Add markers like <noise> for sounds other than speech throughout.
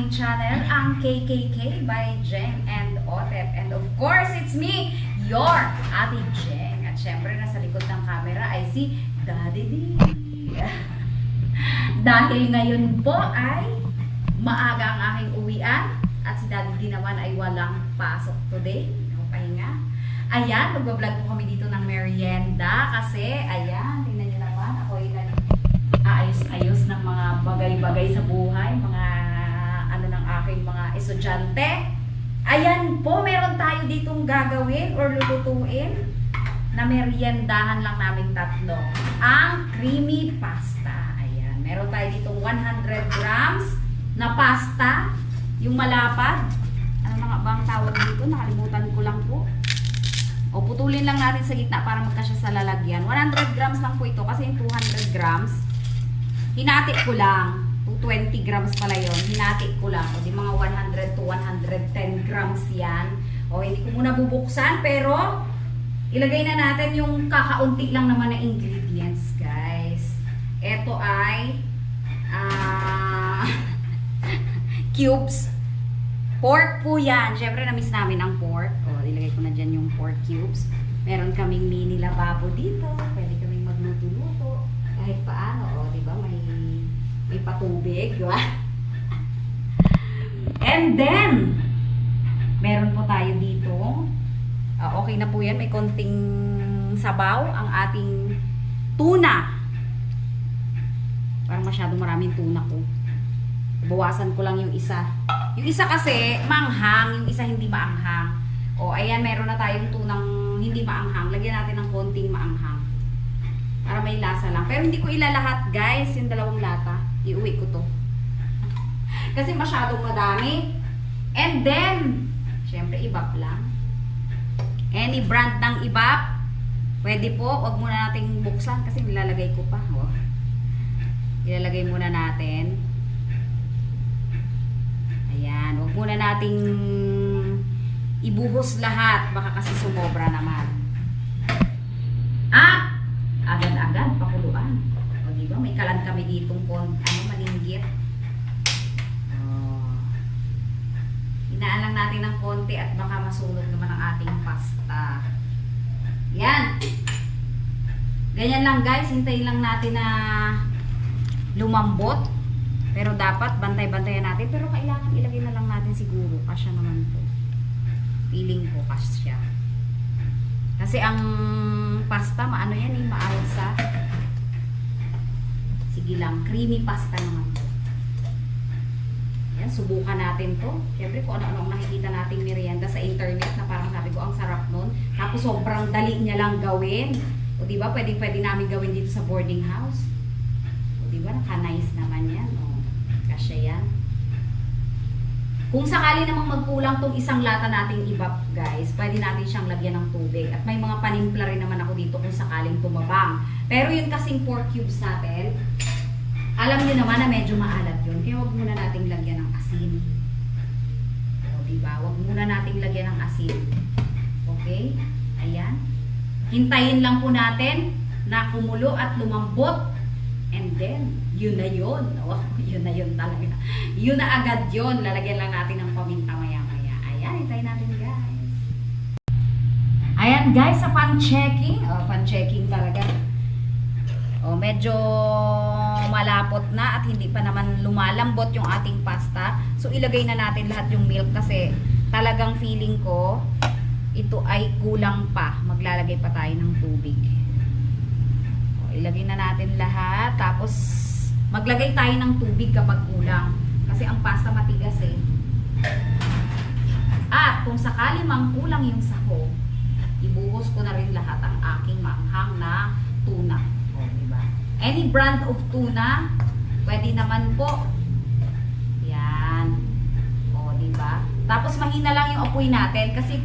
Aming channel, ang KKK by Jeng and Otep. And of course, it's me, your Ate Jeng. At syempre, nasa likod ng camera ay si Daddy D. <laughs> Dahil ngayon po ay maaga ang aking uwian at si Daddy D naman ay walang pasok today. No pahinga. Ayan, magbablog po kami dito ng merienda kasi, ayan, tingnan niyo naman, ako ay ayos-ayos ng mga bagay-bagay sa buhay, mga aking mga estudyante. Ayan po, meron tayo ditong gagawin or lulutuin na meriendahan lang namin tatlo. Ang creamy pasta. Ayan, meron tayo ditong 100 grams na pasta, yung malapad. Ano na nga ba ang tawag dito? Nakalimutan ko lang po. O putulin lang natin sa gitna para magkasya sa lalagyan. 100 grams lang po ito kasi yung 200 grams hinati ko lang. 220 grams pala yon Hinati ko lang. O mga 100 to 110 grams yan. O hindi ko muna bubuksan pero ilagay na natin yung kakaunti lang naman na ingredients guys. Ito ay ah <laughs> cubes. Pork po yan. Siyempre, na-miss namin ang pork. O, ilagay ko na dyan yung pork cubes. Meron kaming mini lababo dito. Pwede kaming magluto-luto. Kahit paano. O, may patubig. Di ba? And then, meron po tayo dito. Ah, okay na po yan. May konting sabaw. Ang ating tuna. Parang masyadong maraming tuna ko. Bawasan ko lang yung isa. Yung isa kasi, manghang. Yung isa hindi maanghang. O, ayan, meron na tayong tunang hindi maanghang. Lagyan natin ng konting maanghang. Para may lasa lang. Pero hindi ko ilalahat, guys. Yung dalawang lata. Iuwi ko to. kasi masyadong madami. And then, syempre, ibap lang. Any brand ng ibap, pwede po. Huwag muna nating buksan kasi nilalagay ko pa. Oh. Ilalagay muna natin. Ayan, wag muna nating ibuhos lahat. Baka kasi sumobra naman. Ah! Agad-agad, pakuluan. O, di ba? May kalan kami ditong pon, ano, malinggit. Oh. Inaan lang natin ng konti at baka masunog naman ang ating pasta. Yan. Ganyan lang guys. Hintayin lang natin na lumambot. Pero dapat bantay-bantayan natin. Pero kailangan ilagay na lang natin siguro. Kasya naman to. Feeling ko kasya. Kasi ang pasta, maano yan eh, maalsa. Sige lang, creamy pasta naman to. Yan, subukan natin to. Siyempre kung ano-ano ang nakikita nating merienda sa internet na parang sabi ko, ang sarap nun. Tapos sobrang dali niya lang gawin. O di ba pwede pwede namin gawin dito sa boarding house. O di ba naka-nice naman yan. O, kasya yan. Kung sakali namang magkulang tong isang lata nating ibap, guys, pwede natin siyang lagyan ng tubig. At may mga panimpla rin naman ako dito kung sakaling tumabang. Pero yung kasing pork cubes natin, alam niyo naman na medyo maalat yun. Kaya huwag muna nating lagyan ng asin. O, diba? Huwag muna nating lagyan ng asin. Okay? Ayan. Hintayin lang po natin na kumulo at lumambot. And then, yun na yun. <laughs> Oh, yun na yun talaga. Yun na agad yun. Lalagyan lang natin ng paminta maya-maya. Ayan, hintayin natin guys. Ayan guys, sa pan-checking. Oh, pan-checking talaga. Oh, medyo malapot na at hindi pa naman lumalambot yung ating pasta. So, ilagay na natin lahat yung milk kasi talagang feeling ko ito ay kulang pa. Maglalagay pa tayo ng tubig. O, ilagay na natin lahat. Tapos, maglagay tayo ng tubig kapag kulang. Kasi ang pasta matigas eh. At kung sakali mang kulang yung saho, ibuhos ko na rin lahat ang aking manghang na tuna. O, diba? Any brand of tuna, pwede naman po. Yan. O, diba? Tapos mahina lang yung apoy natin kasi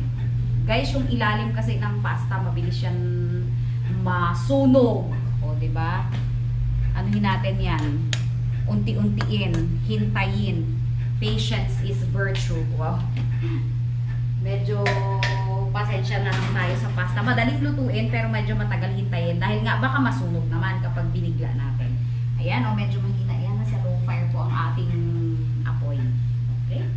guys, yung ilalim kasi ng pasta, mabilis yan masunog. O, di ba? Anuhin natin yan. Unti-untiin. Hintayin. Patience is virtue. Wow. <laughs> Medyo pasensya na tayo sa pasta. Madaling lutuin pero medyo matagal hintayin dahil nga baka masunog naman kapag binigla natin. Ayan, o medyo mahina. Ayan, nasa low fire po ang ating apoy. Okay?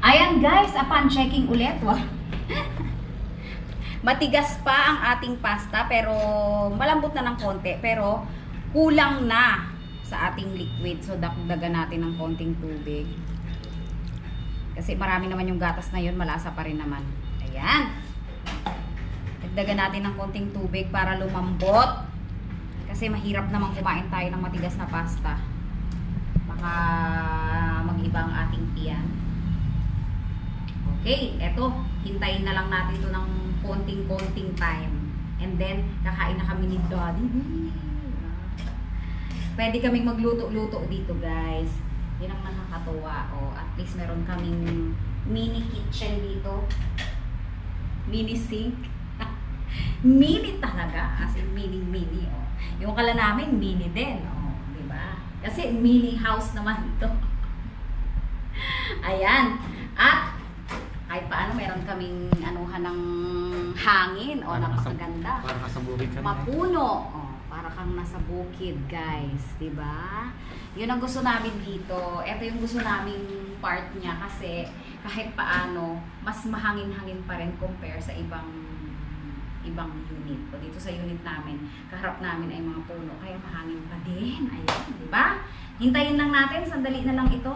Ayan guys, upon checking ulit, wah. <laughs> Matigas pa ang ating pasta pero malambot na ng konti pero kulang na sa ating liquid. So, dakdagan natin ng konting tubig. Kasi marami naman yung gatas na yun, malasa pa rin naman. Ayan. Dagdagan natin ng konting tubig para lumambot. Kasi mahirap naman kumain tayo ng matigas na pasta. Baka mag-iba ang ating tiyan. Okay, eto. Hintayin na lang natin to ng konting-konting time. And then, kakain na kami ni Daddy. Pwede kaming magluto-luto dito, guys. Yun ang nakakatuwa. O, at least meron kaming mini kitchen dito. Mini sink. <laughs> mini talaga. As in, mini-mini. O. Yung kala namin, mini din. O, di ba? Kasi mini house naman ito. <laughs> Ayan. At kahit paano meron kaming anuhan ng hangin o napakaganda. Parang nasa bukid kami. Mapuno. Oh, para kang nasa bukid, guys. 'Di ba? Yun ang gusto namin dito. Ito yung gusto naming part niya kasi kahit paano, mas mahangin-hangin pa rin compare sa ibang ibang unit. O dito sa unit namin, kaharap namin ay mga puno, kaya mahangin pa din. Ayan, di ba? Hintayin lang natin, sandali na lang ito.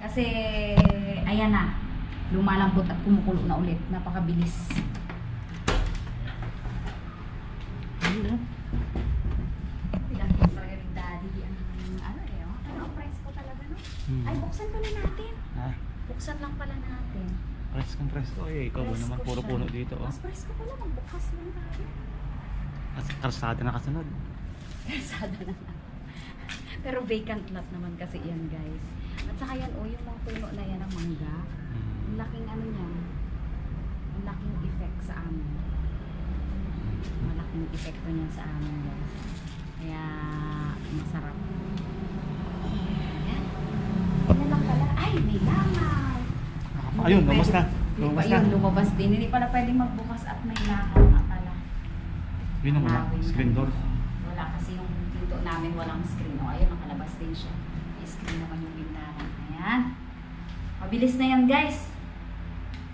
Kasi, ayan na, lumalambot at kumukulo na ulit. Napakabilis. Ayun. Pinakita talaga ni Daddy ang ano eh, oh. Pero ang price ko talaga, no? Hmm. Ay, buksan pala natin. Ha? Buksan lang pala natin. Press kang press ko eh. Ikaw Press naman puro siya. puno dito oh. Mas price ko pala, magbukas lang tayo. At karsada na kasunod. <laughs> Kalsada na. Pero vacant lot naman kasi yan, guys. At saka yan, oh, yung mga puno na yan ng mangga. Ang Hmm. laking ano niyan. Ang laking effect sa amin. Malaking epekto niyan sa amin, guys. Kaya, masarap. Ayan. Ayan lang pala. Ay, may langaw. Ah, Ayun, lumabas na. Lumabas na. Ayun, lumabas din. Hindi pala pwedeng magbukas at may langaw nga pala. Yun ang wala. Screen door. Wala kasi yung pinto namin walang screen. O, ayun, nakalabas din siya. May screen naman yung bintana. Ayan. Mabilis na yan, guys.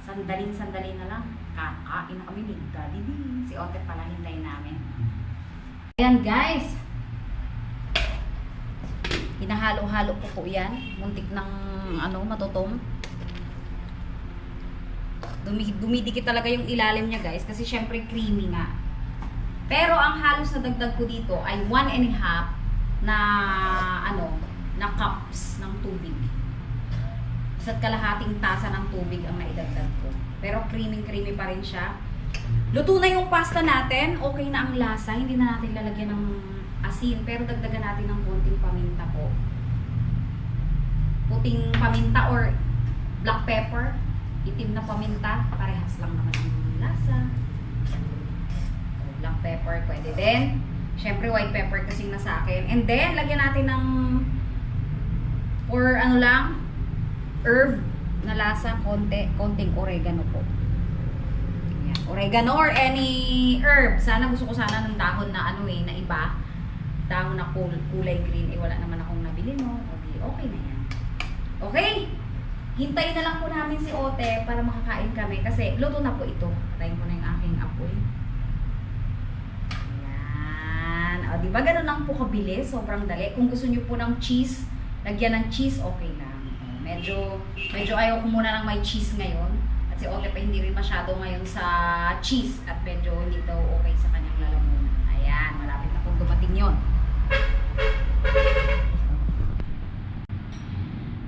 Sandaling sandali na lang. Kakain na kami ni Daddy D. Si Ote pala hintayin namin. Ayan, guys. Hinahalo-halo ko po yan. Muntik ng ano, matutong. Dumi, dumidikit talaga yung ilalim niya, guys. Kasi syempre creamy nga. Pero ang halos na dagdag ko dito ay one and a half na ano, na cups ng tubig. Isa't kalahating tasa ng tubig ang naidagdag ko. Pero creamy-creamy pa rin siya. Luto na yung pasta natin. Okay na ang lasa. Hindi na natin lalagyan ng asin. Pero dagdagan natin ng konting paminta po. Puting paminta or black pepper. Itim na paminta. Parehas lang naman ang lasa. Black pepper, pwede din. Siyempre, white pepper kasi nasa akin. And then, lagyan natin ng or ano lang, herb na lasa, konti, konting oregano po. Ayan. Oregano or any herb. Sana gusto ko sana ng dahon na ano eh, na iba. Dahon na kul- kulay green. Eh, wala naman akong nabili, no? O di, okay na yan. Hintayin na lang po namin si Ote para makakain kami. Kasi luto na po ito. Patayin ko na yung aking apoy. Ayan. O, di ba ganun lang po kabilis? Sobrang dali. Kung gusto niyo po ng cheese, lagyan ng cheese, okay lang. O, Medyo, medyo ayaw ko muna ng may cheese ngayon. At si Ote pa hindi rin masyado ngayon sa cheese. At medyo hindi daw okay sa kanyang lalamunan. Ayan. Malapit na po dumating yon.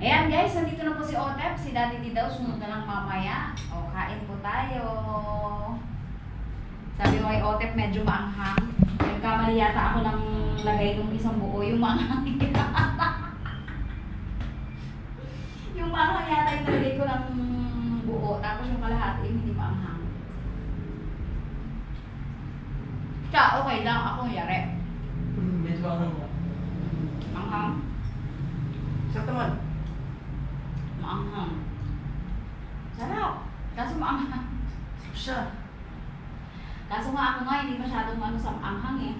Ayan guys, nandito na po si Otep. Si Daddy D daw, sunod na lang mamaya. O, kain po tayo. Sabi ko kay Otep, medyo maanghang. Nagkamali yata ako ng lagay ng isang buo. Yung maanghang <laughs> Yung maanghang yata yung nalagay ko ng buo. Tapos yung kalahati yung hindi maanghang. Siya, okay lang. Ako yari. Medyo ano mo. Maanghang. Sakto man. Maanghang. Sarap. Kaso maanghang. Siya. Kaso nga ako nga, hindi masyadong ano sa anghang eh.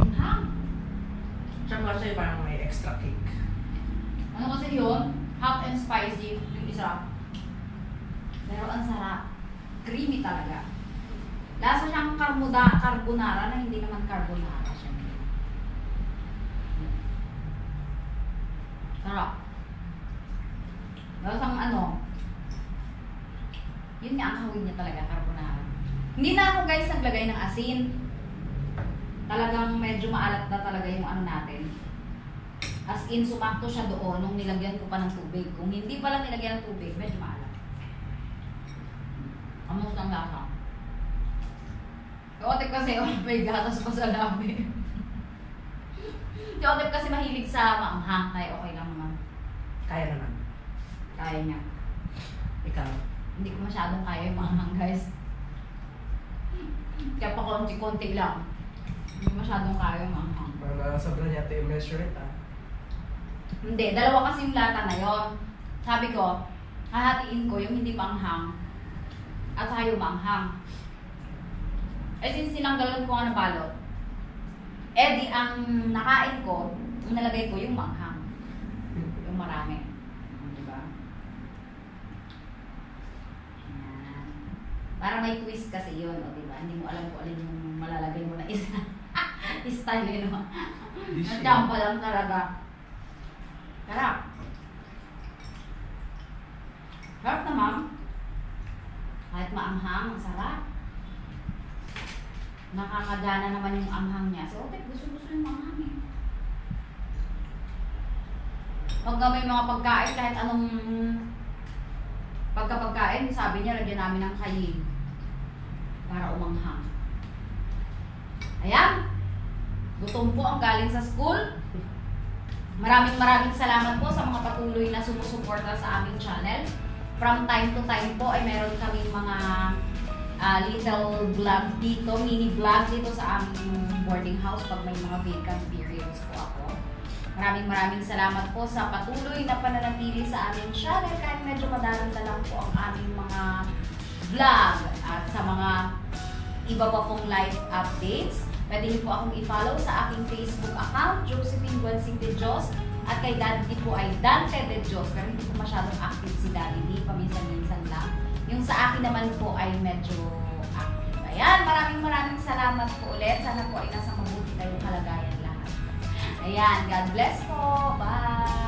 Anghang? Siya kasi parang may extra cake. Ano kasi yun? Hot and spicy. Yung isa. Pero ang sarap. Creamy talaga. Lasa siyang carboda, carbonara na hindi naman carbonara siya. Sarap. Lasang ano, yun nga ang hawig niya talaga, carbonara. Hindi na ako guys naglagay ng asin. Talagang medyo maalat na talaga yung ano natin. As in, sumakto siya doon nung nilagyan ko pa ng tubig. Kung hindi pa lang nilagyan ng tubig, medyo maalat. Amos ng lasa. Otep kasi, oh, <laughs> may gatas pa sa si <laughs> Otep kasi mahilig sa maanghang, kaya okay lang naman. Kaya naman. Kaya niya. Ikaw. Hindi ko masyadong kaya yung maanghang, guys. Kaya pa konti-konti lang. Hindi masyadong kaya yung maanghang. Parang nasobra niya yung measurement ah. Hindi, dalawa kasi yung lata na yon. Sabi ko, hahatiin ko yung hindi maanghang at saka yung maanghang. Eh since sinanggalan ko nga ng balot, eh di ang nakain ko, ang nalagay ko yung maanghang. Yung marami. Hmm, Di ba? Ayan. Para may twist kasi yun, o, di ba? Hindi mo alam kung alin yung malalagay mo na isa. <laughs> Style yun, no? Dish Nandiyan pa lang talaga. Sarap. Sarap na, ma'am. Kahit maanghang, ang sarap. Nakakagana naman yung anghang niya. So, okay, gusto-gusto yung anghang eh. Pag may mga pagkain, kahit anong pagkapagkain, sabi niya, lagyan namin ng kayin para umanghang. Ayan. Gutom po ang galing sa school. Maraming maraming salamat po sa mga patuloy na sumusuporta sa aming channel. From time to time po ay meron kaming mga ah, little vlog dito, mini vlog dito sa aming boarding house pag may mga vacant ako. Maraming maraming salamat po sa patuloy na pananatili sa aming channel kahit medyo madalang na lang po ang aming mga vlog at sa mga iba pa pong live updates. Pwede niyo po akong i-follow sa aking Facebook account, Josephine Guansing de Dios. At kay Daddy po ay Dante de Dios. Pero hindi po masyadong active si Daddy D. Paminsan-minsan lang. Yung sa akin naman po ay medyo active. Ayan, maraming maraming salamat po ulit. Sana po ay nasa mabuti kayong kalagayan. Ayan, God bless po. Bye!